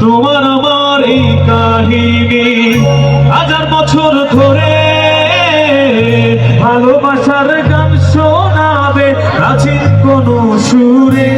তোমার আমার এই কাহিনী হাজার বছর ধরে ভালোবাসার গান শোনাবে প্রাচীন কোন সুরে।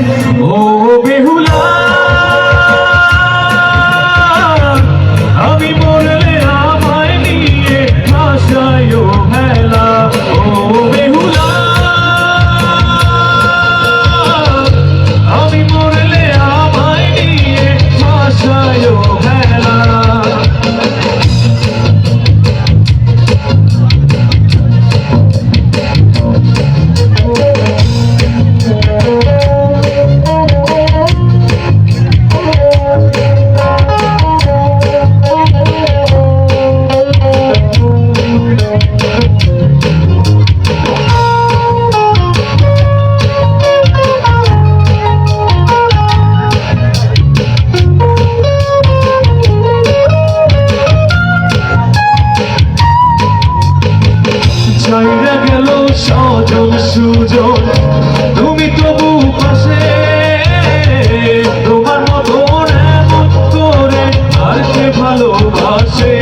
I see.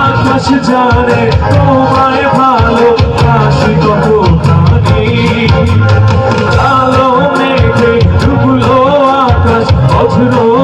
আকাশ জানে তোমায় ভালো আসি কত আলো মেঘে ডুবলো আকাশ অধরো